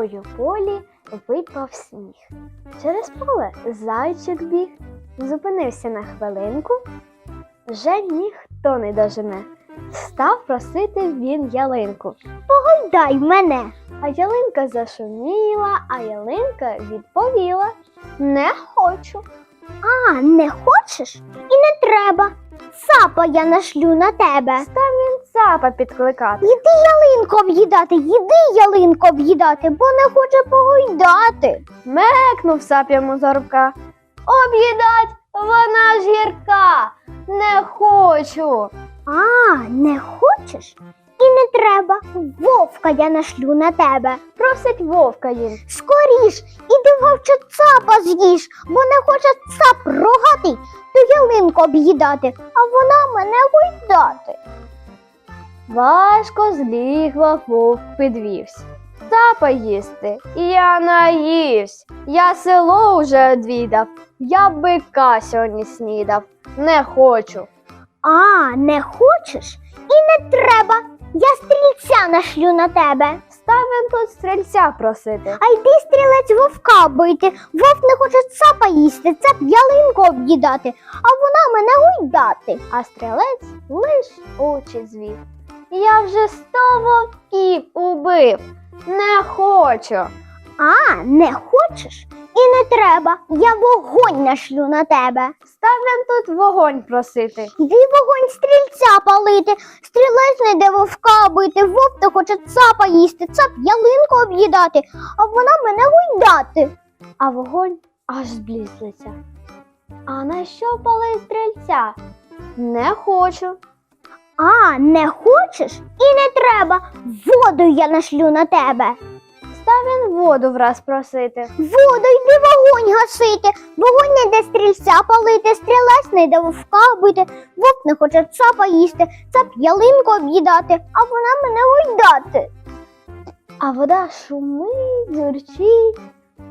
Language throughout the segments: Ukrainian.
Ой у полі випав сніг. Через поле зайчик біг, зупинився на хвилинку. Вже ніхто не дожене. Став просити він ялинку. Погойдай мене. А ялинка зашуміла, а ялинка відповіла Не хочу. А, не хочеш? І не треба. Цапа я нашлю на тебе. Став він цапа підкликати. Іди ялинку об'їдати, їди ялинку об'їдати, бо не хоче погойдати. Мекнув сап йому за. Об'їдать, вона ж гірка. Не хочу. А, не хочеш? І не треба. Вовка я нашлю на тебе. Просить вовка їм. Скоріш, іди вовче цапа з'їж, бо не хоче цап рогатий, то ялинку об'їдати, а вона мене гойдати. Важко злігла вовк підвівсь. Цапа їсти, я наївсь. Я село уже одвідав, я бика сьогодні снідав. Не хочу. А, не хочеш? І не треба. Я стрільця нашлю на тебе. Став він тут стрільця просити. А йди стрілець вовка бити. Вовк не хоче цапа їсти, цап ялинку об'їдати, а вона мене гойдати. А стрілець лиш очі звів. Я вже сто вовків убив. Не хочу. А, не хочеш? І не треба. Я вогонь нашлю на тебе. Став він тут вогонь просити. Йди вогонь стрільця палити, стрілець не йде вовка бити, вовк не хоче цапа їсти, цап ялинку об'їдати, а вона мене гойдати. А вогонь аж зблізлиться. А на що палить стрільця? Не хочу. А, не хочеш? І не треба. Воду я нашлю на тебе. Став він воду враз просити. Воду йди вогонь гасити, вогонь не йде стрільця палити, стрілець не йде вовка бити, вовк не хоче цапа їсти, цап ялинку об'їдати, а вона мене гойдати. А вода шумить, дзюрчить.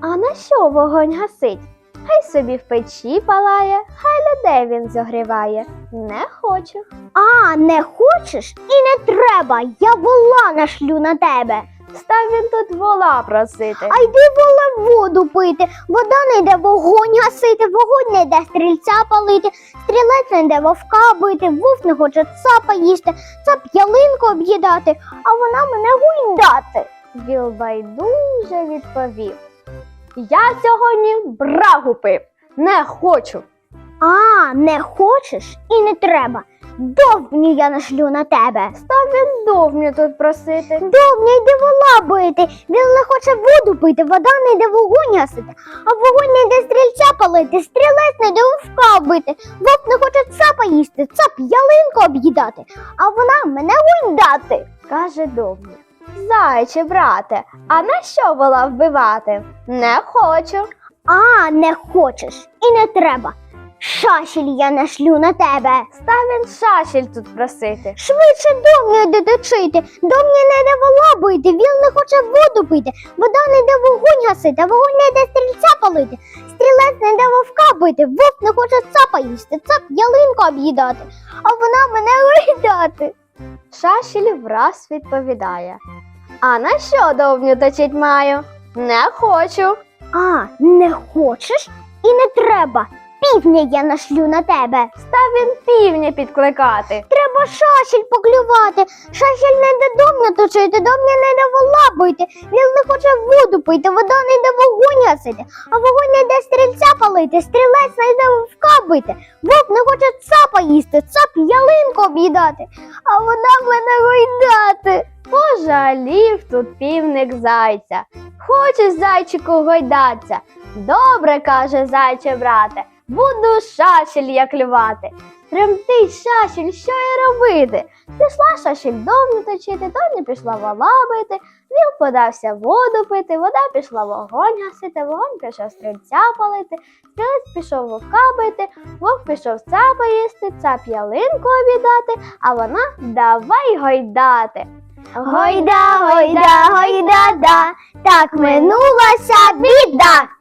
А на що вогонь гасить? Хай собі в печі палає, хай людей він зогріває. Не хочу. А, не хочеш? І не треба. Я вола нашлю на тебе. Став він тут вола просити. А йди вола воду пити. Вода не йде вогонь гасити, вогонь не йде стрільця палити, стрілець не йде вовка бити, вовк не хоче цапа їсти, цап ялинку об'їдати, а вона мене гойдати. Віл байдуже відповів. Я сьогодні брагу пив. Не хочу. А, не хочеш і не треба. Довбню я нашлю на тебе. Став він довню тут просити. Довбню йде вола бити. Він не хоче воду пити, вода не йде вогонь гасити, а вогонь не йде стрільця палити, стрілець не йде вовка бити, вовк не хоче цапа їсти, цап ялинку об'їдати, а вона мене гойдати. Каже довню. Зайче, брате, а на що вола вбивати? Не хочу. А, не хочеш і не треба. Шашель я нашлю на тебе. Став він шашель тут просити. Швидше домню йде точити, домню не йде вола бити, він не хоче воду пити, вода не йде вогонь гасити, а вогонь не йде стрільця палити, стрілець не йде вовка бити, вовк не хоче цапа їсти, цап ялинку об'їдати, а вона мене гойдати. Шашель враз відповідає. А на що довню точить маю? Не хочу. А, не хочеш і не треба. Півня я нашлю на тебе. Став він півня підкликати. Треба шашель поклювати. Шашель не йде домня точити, домня не йде вола бити. Він не хоче воду пити, вода не йде вогонь гасити, а вогонь не йде стрільця палити, стрілець не йде вовка бити. Вовк не хоче цапа їсти, цап ялинку об'їдати, а вона мене гойдати. Пожалів тут півник зайця. Хочеш зайчику гойдаться? Добре, каже зайче брате, буду шашель я клювати. Тремтить шашель, що й робити? Пішла шашель домну точити, домня пішла вола бити, віл подався воду пити, вода пішла вогонь гасити, вогонь пішов стрільця палити, стрілець пішов вовка бити, вовк пішов цапа їсти, цап ялинку обідати, а вона давай гойдати. Гойда, гойда, гойда, да, так минулася біда.